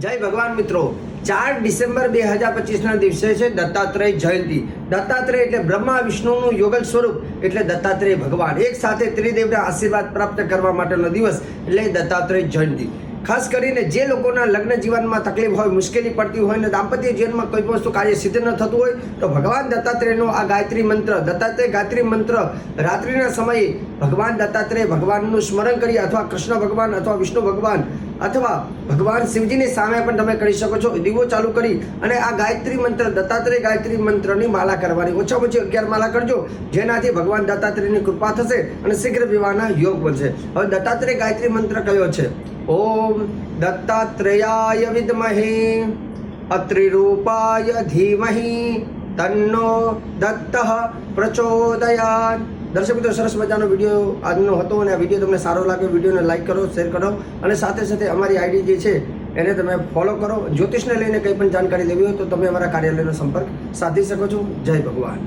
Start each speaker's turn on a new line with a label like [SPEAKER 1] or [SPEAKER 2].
[SPEAKER 1] જય ભગવાન મિત્રો. ચાર ડિસેમ્બર બે હજાર પચીસના દિવસે છે દત્તાત્રેય જયંતિ. દત્તાત્રેય એટલે બ્રહ્મા, વિષ્ણુનું યોગલ સ્વરૂપ એટલે દત્તાત્રેય ભગવાન. એક સાથે ત્રિદેવના આશીર્વાદ પ્રાપ્ત કરવા માટેનો દિવસ એટલે દત્તાત્રેય જયંતિ. ખાસ કરીને જે લોકોના લગ્ન જીવનમાં તકલીફ હોય, મુશ્કેલી પડતી હોય ને દાંપત્ય જીવનમાં કોઈ વસ્તુ કાર્ય સિદ્ધ ન થતું હોય, તો ભગવાન દત્તાત્રેયનો આ ગાયત્રી મંત્ર, દત્તાત્રેય ગાયત્રી મંત્ર રાત્રિના સમયે ભગવાન દત્તાત્રેય ભગવાનનું સ્મરણ કરી અથવા કૃષ્ણ ભગવાન અથવા વિષ્ણુ ભગવાન અથવા ભગવાન શિવજીની સામે પણ તમે કરી શકો છો. દીવો ચાલુ કરી અને આ ગાયત્રી મંત્ર, દત્તાત્રેય ગાયત્રી મંત્રની માલા કરવાની. ઓછામાં ઓછી અગિયાર માલા કરજો, જેનાથી ભગવાન દત્તાત્રેયની કૃપા થશે અને શીઘ્ર વિવાહના યોગ બનશે હવે દત્તાત્રેય ગાયત્રી મંત્ર કયો છે? ઓમ દત્તાત્રેયાય વિદ્મહે, અત્રિરૂપાય ધીમહિ તન્નો દત્ત પ્રચોદયાત. દર્શક મિત્રો, સરસ મજાનો વીડિયો આજનો હતો અને આ વીડિયો તમને સારો લાગે વિડીયોને લાઈક કરો, શેર કરો અને સાથે સાથે અમારી આઈડી જે છે, એને તમે ફોલો કરો. જ્યોતિષને લઈને કંઈ પણ જાણકારી લેવી હોય તો તમે અમારા કાર્યાલયનો સંપર્ક સાધી શકો છો. જય ભગવાન.